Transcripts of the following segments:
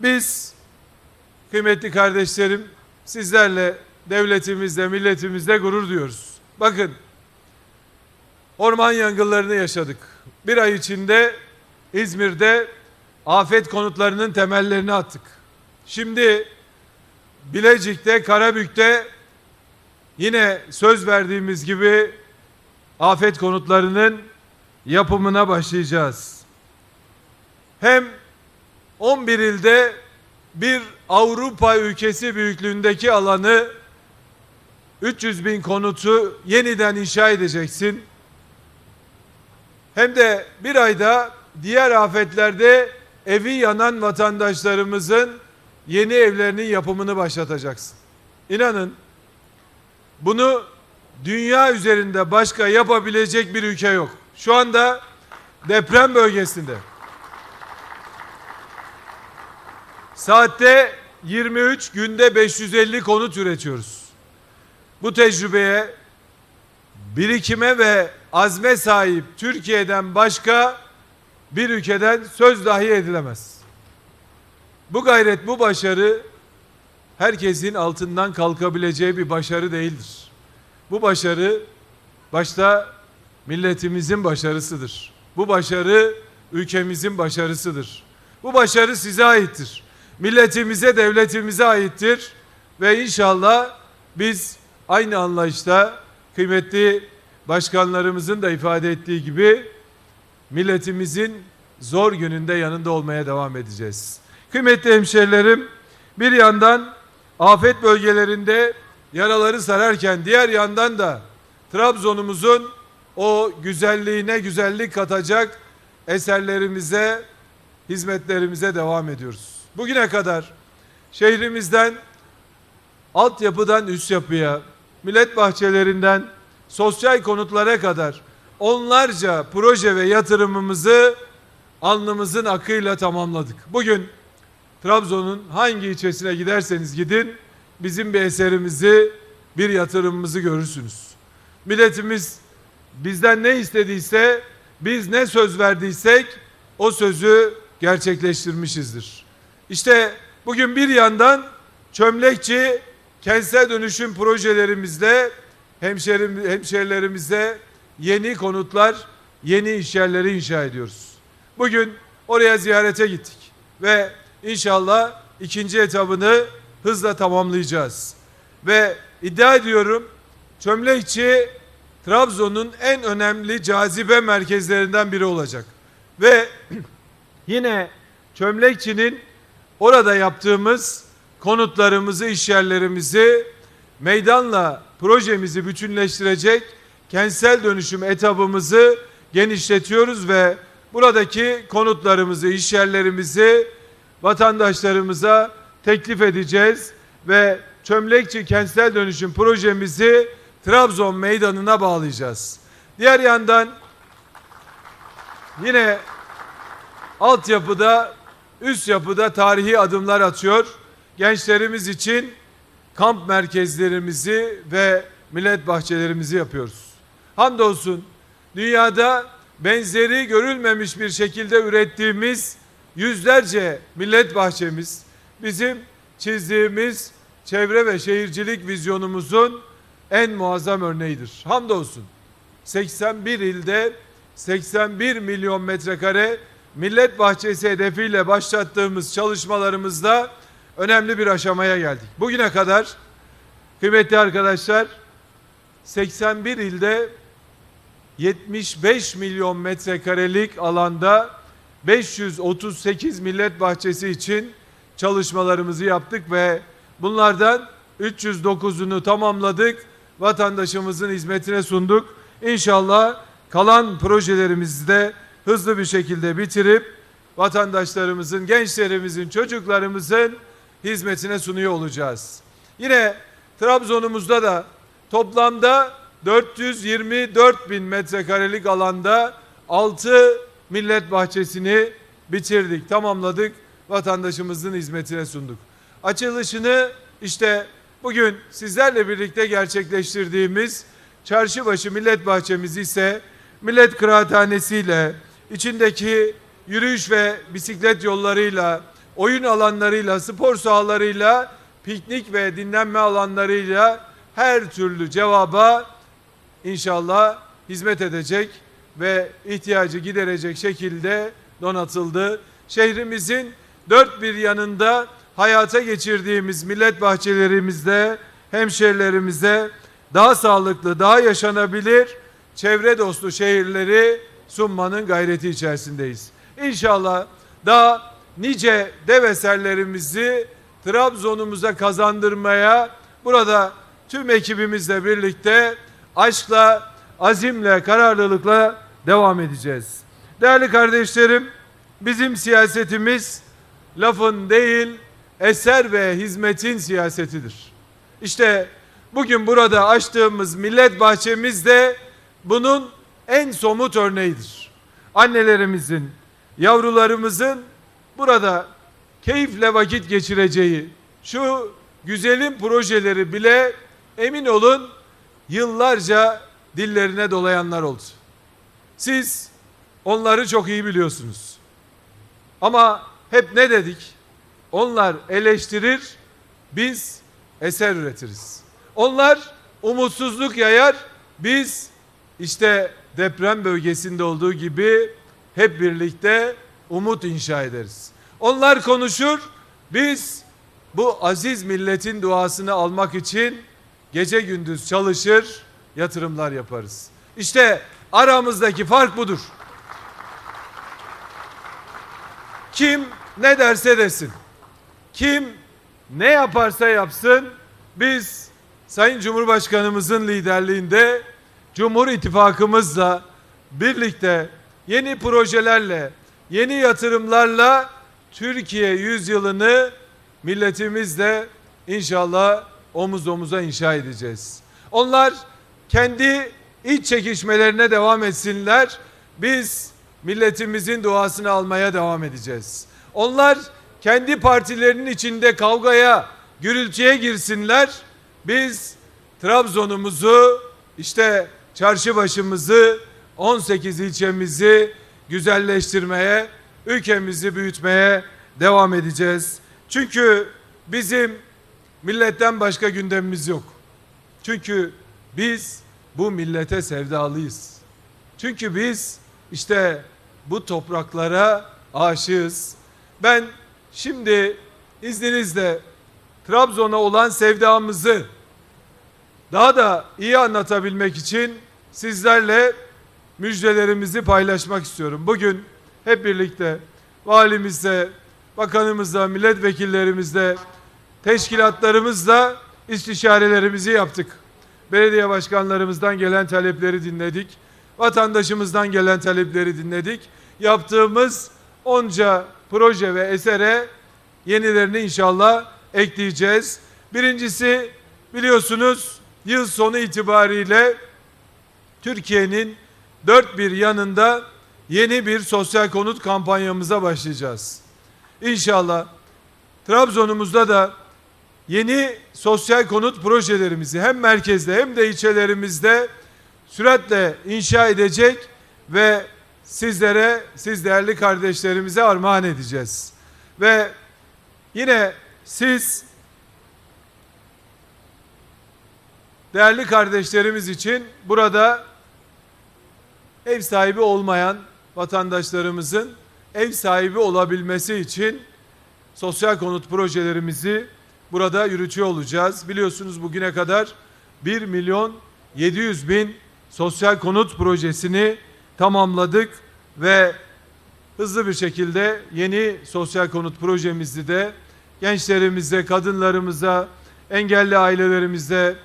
Biz kıymetli kardeşlerim sizlerle devletimizde, milletimizde gurur duyuyoruz. Bakın orman yangınlarını yaşadık. Bir ay içinde İzmir'de afet konutlarının temellerini attık. Şimdi Bilecik'te, Karabük'te yine söz verdiğimiz gibi afet konutlarının yapımına başlayacağız. Hem 11 ilde bir Avrupa ülkesi büyüklüğündeki alanı 300 bin konutu yeniden inşa edeceksin. Hem de bir ayda diğer afetlerde evi yanan vatandaşlarımızın yeni evlerinin yapımını başlatacaksın. İnanın bunu dünya üzerinde başka yapabilecek bir ülke yok. Şu anda deprem bölgesinde saatte 23 günde 550 konut üretiyoruz. Bu tecrübeye birikime ve azme sahip Türkiye'den başka bir ülkeden söz dahi edilemez. Bu gayret, bu başarı herkesin altından kalkabileceği bir başarı değildir. Bu başarı başta milletimizin başarısıdır. Bu başarı ülkemizin başarısıdır. Bu başarı size aittir. Milletimize, devletimize aittir ve inşallah biz aynı anlayışta kıymetli başkanlarımızın da ifade ettiği gibi milletimizin zor gününde yanında olmaya devam edeceğiz. Kıymetli hemşerilerim, bir yandan afet bölgelerinde yaraları sararken diğer yandan da Trabzon'umuzun o güzelliğine güzellik katacak eserlerimize, hizmetlerimize devam ediyoruz. Bugüne kadar şehrimizden altyapıdan üst yapıya, millet bahçelerinden sosyal konutlara kadar onlarca proje ve yatırımımızı alnımızın akıyla tamamladık. Bugün Trabzon'un hangi ilçesine giderseniz gidin bizim bir eserimizi, bir yatırımımızı görürsünüz. Milletimiz bizden ne istediyse, biz ne söz verdiysek o sözü gerçekleştirmişizdir. İşte bugün bir yandan çömlekçi kentsel dönüşüm projelerimizle hemşerim, hemşerilerimize yeni konutlar, yeni iş yerleri inşa ediyoruz. Bugün oraya ziyarete gittik ve inşallah ikinci etabını hızla tamamlayacağız. Ve iddia ediyorum Çömlekçi Trabzon'un en önemli cazibe merkezlerinden biri olacak. Ve yine Çömlekçi'nin orada yaptığımız konutlarımızı, işyerlerimizi meydanla projemizi bütünleştirecek kentsel dönüşüm etabımızı genişletiyoruz ve buradaki konutlarımızı, işyerlerimizi vatandaşlarımıza teklif edeceğiz ve Çömlekçi kentsel dönüşüm projemizi Trabzon meydanına bağlayacağız. Diğer yandan yine altyapıda, üst yapıda tarihi adımlar atıyor. Gençlerimiz için kamp merkezlerimizi ve millet bahçelerimizi yapıyoruz. Hamdolsun dünyada benzeri görülmemiş bir şekilde ürettiğimiz yüzlerce millet bahçemiz bizim çizdiğimiz çevre ve şehircilik vizyonumuzun en muazzam örneğidir. Hamdolsun 81 ilde 81 milyon metrekare millet bahçesi hedefiyle başlattığımız çalışmalarımızda önemli bir aşamaya geldik. Bugüne kadar kıymetli arkadaşlar 81 ilde 75 milyon metrekarelik alanda 538 millet bahçesi için çalışmalarımızı yaptık ve bunlardan 309'unu tamamladık. Vatandaşımızın hizmetine sunduk. İnşallah kalan projelerimizi de hızlı bir şekilde bitirip vatandaşlarımızın, gençlerimizin, çocuklarımızın hizmetine sunuyor olacağız. Yine Trabzon'umuzda da toplamda 424 bin metrekarelik alanda 6 millet bahçesini bitirdik, tamamladık, vatandaşımızın hizmetine sunduk. Açılışını işte bugün sizlerle birlikte gerçekleştirdiğimiz Çarşıbaşı Millet Bahçemiz ise Millet Kıraathanesi'yle içindeki yürüyüş ve bisiklet yollarıyla oyun alanlarıyla, spor sahalarıyla, piknik ve dinlenme alanlarıyla her türlü cevaba inşallah hizmet edecek ve ihtiyacı giderecek şekilde donatıldı. Şehrimizin dört bir yanında hayata geçirdiğimiz millet bahçelerimizde hemşerilerimize daha sağlıklı, daha yaşanabilir, çevre dostu şehirleri sunmanın gayreti içerisindeyiz. İnşallah daha nice dev eserlerimizi Trabzon'umuza kazandırmaya burada tüm ekibimizle birlikte aşkla, azimle, kararlılıkla devam edeceğiz. Değerli kardeşlerim, bizim siyasetimiz lafın değil, eser ve hizmetin siyasetidir. İşte bugün burada açtığımız millet bahçemiz de bunun en somut örneğidir. Annelerimizin, yavrularımızın burada keyifle vakit geçireceği şu güzelim projeleri bile emin olun yıllarca dillerine dolayanlar oldu. Siz onları çok iyi biliyorsunuz. Ama hep ne dedik? Onlar eleştirir, biz eser üretiriz. Onlar umutsuzluk yayar, biz işte deprem bölgesinde olduğu gibi hep birlikte umut inşa ederiz. Onlar konuşur, biz bu aziz milletin duasını almak için gece gündüz çalışır, yatırımlar yaparız. İşte aramızdaki fark budur. Kim ne derse desin. Kim ne yaparsa yapsın biz Sayın Cumhurbaşkanımızın liderliğinde Cumhur İttifakımızla birlikte yeni projelerle, yeni yatırımlarla Türkiye yüzyılını milletimizle inşallah omuz omuza inşa edeceğiz. Onlar kendi iç çekişmelerine devam etsinler. Biz milletimizin duasını almaya devam edeceğiz. Onlar kendi partilerinin içinde kavgaya, gürültüye girsinler. Biz Trabzon'umuzu, işte çarşı başımızı, 18 ilçemizi güzelleştirmeye, ülkemizi büyütmeye devam edeceğiz. Çünkü bizim milletten başka gündemimiz yok. Çünkü biz bu millete sevdalıyız. Çünkü biz işte bu topraklara aşığız. Ben şimdi izninizle Trabzon'a olan sevdamızı daha da iyi anlatabilmek için sizlerle müjdelerimizi paylaşmak istiyorum. Bugün hep birlikte valimizle, bakanımızla, milletvekillerimizle, teşkilatlarımızla istişarelerimizi yaptık. Belediye başkanlarımızdan gelen talepleri dinledik. Vatandaşımızdan gelen talepleri dinledik. Yaptığımız onca proje ve esere yenilerini inşallah ekleyeceğiz. Birincisi biliyorsunuz yıl sonu itibariyle Türkiye'nin dört bir yanında yeni bir sosyal konut kampanyamıza başlayacağız. İnşallah Trabzon'umuzda da yeni sosyal konut projelerimizi hem merkezde hem de ilçelerimizde süratle inşa edecek ve sizlere, siz değerli kardeşlerimize armağan edeceğiz. Ve yine siz değerli kardeşlerimiz için burada ev sahibi olmayan vatandaşlarımızın ev sahibi olabilmesi için sosyal konut projelerimizi burada yürütüyor olacağız. Biliyorsunuz bugüne kadar 1 milyon 700 bin sosyal konut projesini tamamladık ve hızlı bir şekilde yeni sosyal konut projemizi de gençlerimize, kadınlarımıza, engelli ailelerimize,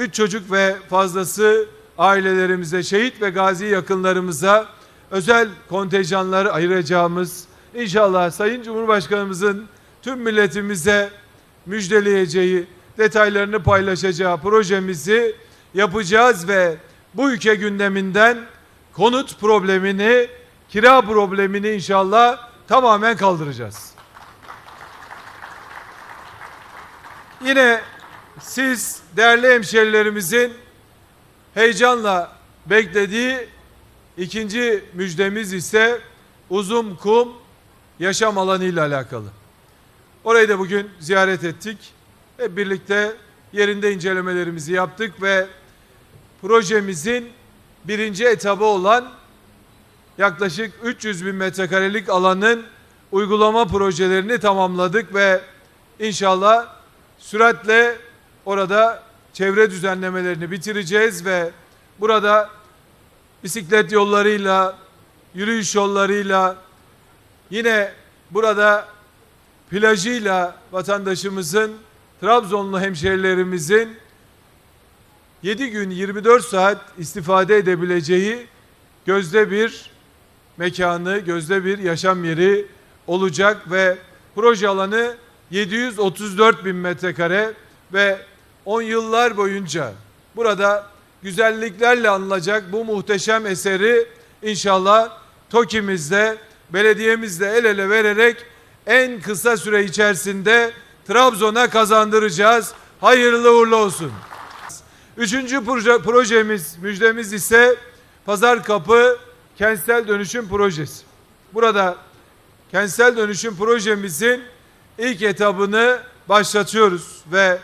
üç çocuk ve fazlası ailelerimize, şehit ve gazi yakınlarımıza özel kontenjanlar ayıracağımız inşallah Sayın Cumhurbaşkanımızın tüm milletimize müjdeleyeceği, detaylarını paylaşacağı projemizi yapacağız ve bu ülke gündeminden konut problemini, kira problemini inşallah tamamen kaldıracağız. Yine siz değerli hemşerilerimizin heyecanla beklediği ikinci müjdemiz ise uzun kum yaşam alanı ile alakalı. Orayı da bugün ziyaret ettik. Hep birlikte yerinde incelemelerimizi yaptık ve projemizin birinci etabı olan yaklaşık 300 bin metrekarelik alanın uygulama projelerini tamamladık ve inşallah süratle orada çevre düzenlemelerini bitireceğiz ve burada bisiklet yollarıyla, yürüyüş yollarıyla, yine burada plajıyla vatandaşımızın, Trabzonlu hemşehrilerimizin 7 gün 24 saat istifade edebileceği gözde bir mekanı, gözde bir yaşam yeri olacak ve proje alanı 734 bin metrekare ve 10 yıllar boyunca burada güzelliklerle anılacak bu muhteşem eseri inşallah TOKİ'mizde, belediyemizle el ele vererek en kısa süre içerisinde Trabzon'a kazandıracağız. Hayırlı uğurlu olsun. Üçüncü proje, projemiz, müjdemiz ise Pazar Kapı Kentsel Dönüşüm Projesi. Burada kentsel dönüşüm projemizin ilk etabını başlatıyoruz ve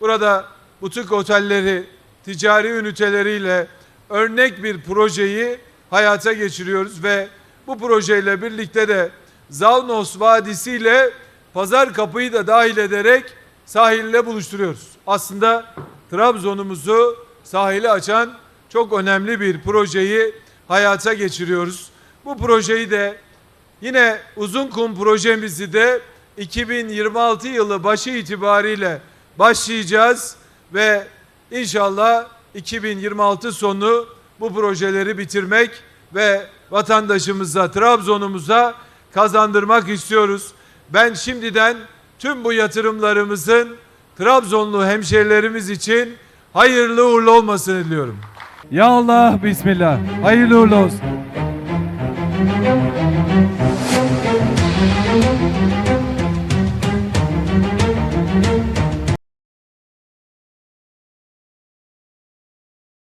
burada butik otelleri, ticari üniteleriyle örnek bir projeyi hayata geçiriyoruz ve bu projeyle birlikte de Zalnos Vadisi ile Pazar Kapı'yı da dahil ederek sahille buluşturuyoruz. Aslında Trabzon'umuzu sahile açan çok önemli bir projeyi hayata geçiriyoruz. Bu projeyi de yine Uzunkum projemizi de 2026 yılı başı itibariyle başlayacağız ve inşallah 2026 sonu bu projeleri bitirmek ve vatandaşımıza, Trabzon'umuza kazandırmak istiyoruz. Ben şimdiden tüm bu yatırımlarımızın Trabzonlu hemşerilerimiz için hayırlı uğurlu olmasını diliyorum. Ya Allah Bismillah. Hayırlı uğurlu olsun.